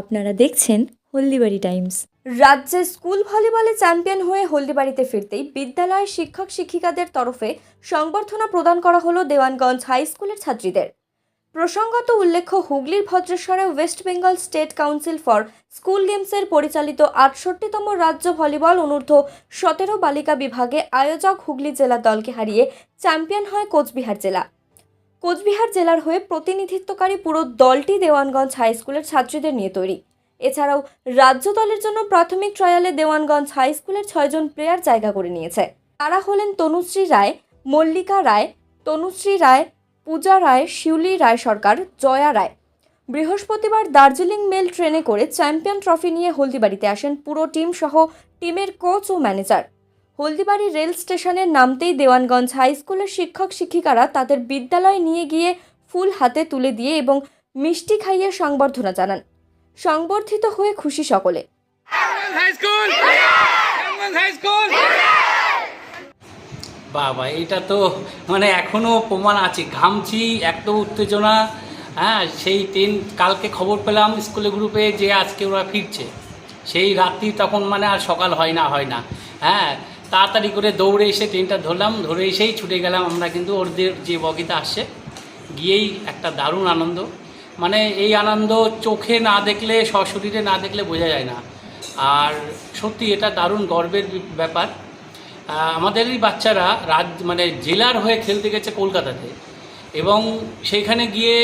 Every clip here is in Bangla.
আপনারা দেখছেন হলদিবাড়ি টাইমস। রাজ্যে স্কুল ভলিবলে চ্যাম্পিয়ন হয়ে হলদিবাড়িতে ফিরতেই বিদ্যালয়ের শিক্ষক শিক্ষিকাদের তরফে সংবর্ধনা প্রদান করা হলো দেওয়ানগঞ্জ হাই স্কুলের ছাত্রীদের। প্রসঙ্গত উল্লেখ্য, হুগলির ভদ্রেশ্বরে West Bengal state council for school গেমসের পরিচালিত আটষট্টিতম রাজ্য ভলিবল অনূর্ধ্ব সতেরো বালিকা বিভাগে আয়োজক হুগলি জেলা দলকে হারিয়ে চ্যাম্পিয়ন হয় কোচবিহার জেলা। কোচবিহার জেলার হয়ে প্রতিনিধিত্বকারী পুরো দলটি দেওয়ানগঞ্জ হাই স্কুলের ছাত্রীদের নিয়ে তৈরি। এছাড়াও রাজ্য দলের জন্য প্রাথমিক ট্রায়ালে দেওয়ানগঞ্জ হাই স্কুলের ছয়জন প্লেয়ার জায়গা করে নিয়েছে। তারা হলেন তনুশ্রী রায়, মল্লিকা রায়, তনুশ্রী রায়, পূজা রায়, শিউলি রায় সরকার, জয়া রায়। বৃহস্পতিবার দার্জিলিং মেল ট্রেনে করে চ্যাম্পিয়ন ট্রফি নিয়ে হলদিবাড়িতে আসেন পুরো টিম সহ টিমের কোচ ও ম্যানেজার। হলদিবাড়ি রেল স্টেশনে নামতেই দেওয়ানগঞ্জ হাই স্কুলের শিক্ষক শিক্ষিকারা তাদের বিদ্যালয়ে নিয়ে গিয়ে ফুল হাতে তুলে দিয়ে এবং মিষ্টি খাইয়ে সংবর্ধনা জানান। সংবর্ধিত হয়ে খুশি সকলে। High school! High school! বাবা এটা তো মানে এখনও প্রমাণ আছে। ঘামছি এত উত্তেজনা। হ্যাঁ সেই ট্রেন কালকে খবর পেলাম স্কুলে গ্রুপে যে আজকে ওরা ফিরছে। সেই রাত্রি তখন মানে আর সকাল হয় না হয় না। হ্যাঁ তাড়াতাড়ি করে দৌড়ে এসে ট্রেনটা ধরলাম, ধরে এসেই ছুটে গেলাম আমরা কিন্তু ওদের যে বগিতে আসছে গিয়েই একটা দারুণ আনন্দ। মানে এই আনন্দ চোখে না দেখলে, সশরীরে না দেখলে বোঝা যায় না। আর সত্যি এটা দারুণ গর্বের ব্যাপার। আমাদেরই বাচ্চারা রাজ মানে জেলার হয়ে খেলতে গেছে কলকাতাতে। এবং সেইখানে গিয়ে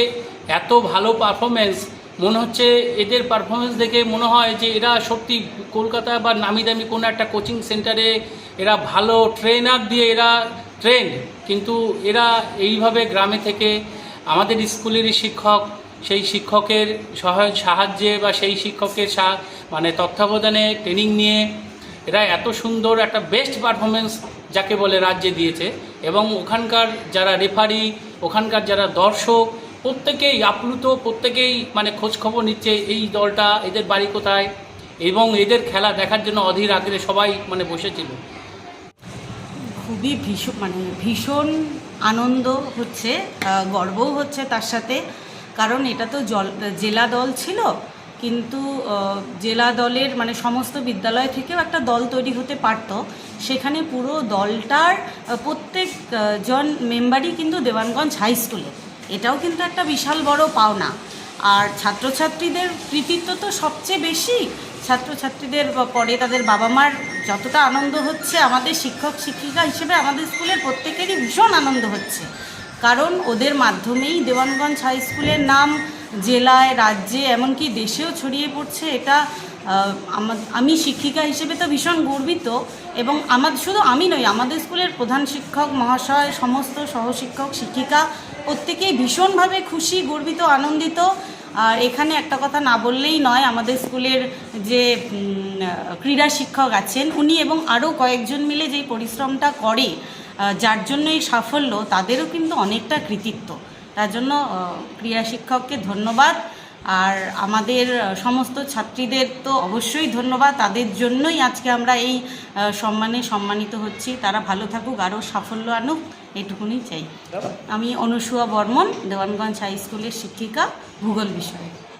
এত ভালো পারফরমেন্স মনে হচ্ছে এদের পারফরমেন্স দেখে মনে হয় যে এরা সত্যি কলকাতা বা নামি দামি কোনো একটা কোচিং সেন্টারে এরা ভালো ট্রেনার দিয়ে এরা ট্রেন কিন্তু এরা এইভাবে গ্রামে থেকে আমাদের স্কুলেরই শিক্ষক, সেই শিক্ষকের সহায়, সাহায্যে বা সেই শিক্ষকের মানে তত্ত্বাবধানে ট্রেনিং নিয়ে এরা এত সুন্দর একটা বেস্ট পারফরমেন্স যাকে বলে রাজ্যে দিয়েছে। এবং ওখানকার যারা রেফারি ওখানকার যারা দর্শক প্রত্যেকেই আপ্লুত, প্রত্যেকেই মানে খোঁজ খবর নিচ্ছে এই দলটা, এদের বাড়ি কোথায়, এবং এদের খেলা দেখার জন্য অধীর আগ্রহে সবাই মানে বসেছিল। খুবই ভীষণ মানে ভীষণ আনন্দ হচ্ছে গর্বও হচ্ছে তার সাথে, কারণ এটা তো জল, জেলা দল ছিল, কিন্তু জেলা দলের মানে সমস্ত বিদ্যালয় থেকেও একটা দল তৈরি হতে পারত। সেখানে পুরো দলটার প্রত্যেক জন মেম্বারই কিন্তু দেওয়ানগঞ্জ হাই স্কুলে। এটাও কিন্তু একটা বিশাল বড় পাওনা। আর ছাত্রছাত্রীদের কৃতিত্ব তো সবচেয়ে বেশি। ছাত্রছাত্রীদের পরে তাদের বাবা মার যতটা আনন্দ হচ্ছে, আমাদের শিক্ষক, শিক্ষিকা হিসেবে আমাদের স্কুলের প্রত্যেকেরই ভীষণ আনন্দ হচ্ছে। কারণ ওদের মাধ্যমেই দেওয়ানগঞ্জ হাই স্কুলের নাম জেলায়, রাজ্যে, এমনকি দেশেও ছড়িয়ে পড়ছে। এটা আমি শিক্ষিকা হিসেবে তো ভীষণ গর্বিত এবং আমার, শুধু আমি নই, আমাদের স্কুলের প্রধান শিক্ষক, মহাশয়, সমস্ত সহশিক্ষক, শিক্ষিকা প্রত্যেকেই ভীষণভাবে খুশি, গর্বিত, আনন্দিত। আর এখানে একটা কথা না বললেই নয়, আমাদের স্কুলের যে ক্রীড়া শিক্ষক আছেন, উনি এবং আরও কয়েকজন মিলে যেই পরিশ্রমটা করে যার জন্য এই সাফল্য, তাদেরও কিন্তু অনেকটা কৃতিত্ব। তার জন্য ক্রীড়া শিক্ষককে ধন্যবাদ। আর আমাদের সমস্ত ছাত্রীদের তো অবশ্যই ধন্যবাদ। তাদের জন্যই আজকে আমরা এই সম্মানে সম্মানিত হচ্ছি। তারা ভালো থাকুক আরও সাফল্য আনুক এটুকুনি চাই। আমি অনুসুয়া বর্মন দেওয়ানগঞ্জ হাই স্কুলের শিক্ষিকা ভূগোল বিষয়ে